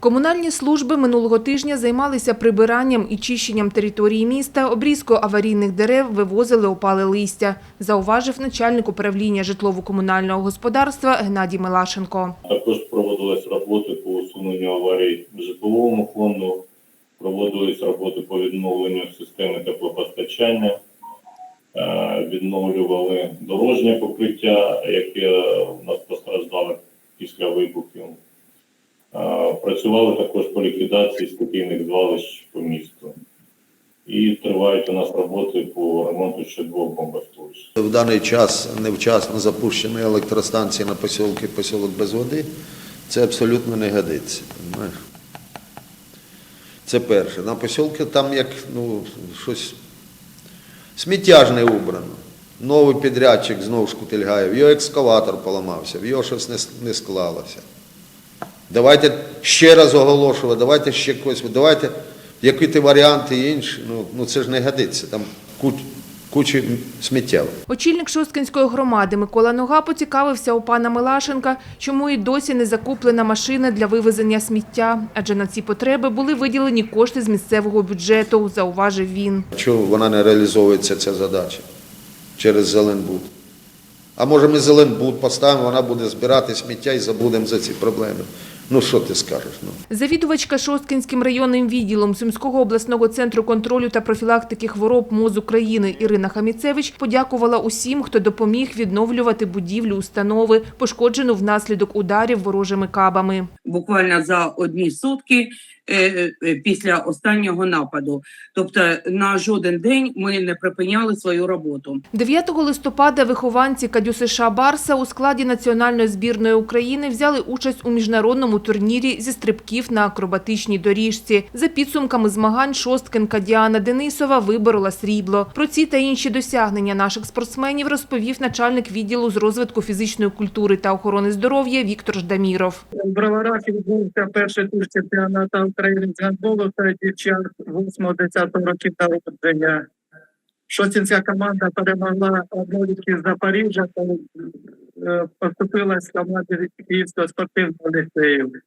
Комунальні служби минулого тижня займалися прибиранням і чищенням території міста, обрізкою аварійних дерев, вивозили опале листя, зауважив начальник управління житлово-комунального господарства Геннадій Милашенко. Також проводились роботи по усуненню аварій в житловому фонду, проводились роботи по відновленню системи теплопостачання, е, відновлювали дорожнє покриття, яке у нас постраждало після вибухів. Працювали також по ліквідації стихійних звалищ по місту. І тривають у нас роботи по ремонту ще двох бомбосховищ. В даний час невчасно запущені електростанції на посілки посілок без води. Це абсолютно не годиться. Це перше. На посілки там як ну, щось сміття ж не убрано. Новий підрядчик знову шкутильгає, в його екскаватор поламався, в його щось не склалося. Давайте ще раз оголошувати, давайте ще когось, давайте які варіанти інші. Ну, ну це ж не годиться. Там куч, куча сміття. Очільник Шосткинської громади Микола Нога поцікавився у пана Милашенка, чому і досі не закуплена машина для вивезення сміття, адже на ці потреби були виділені кошти з місцевого бюджету, зауважив він. Чому вона не реалізовується ця задача через Зеленбуд? А може ми Зеленбуд поставимо, вона буде збирати сміття і забудемо за ці проблеми. Ну що ти скажеш? Ну? Завідувачка Шосткинським районним відділом Сумського обласного центру контролю та профілактики хвороб МОЗ України Ірина Хаміцевич подякувала усім, хто допоміг відновлювати будівлю установи, пошкоджену внаслідок ударів ворожими кабами. буквально за одні сутки е, е, після останнього нападу. Тобто на жоден день ми не припиняли свою роботу. 9 листопада вихованці Кадю США Барса у складі національної збірної України взяли участь у міжнародному турнірі зі стрибків на акробатичній доріжці. За підсумками змагань шосткинка Діана Денисова виборола срібло. Про ці та інші досягнення наших спортсменів розповів начальник відділу з розвитку фізичної культури та охорони здоров'я Віктор Ждаміров. Броварах відбувся перший тур чемпіонату України з гандболу серед дівчат 8-10 років народження. Шостінська команда перемогла однолітки з Запоріжжя та поступила з команди Київського спортивного ліцею.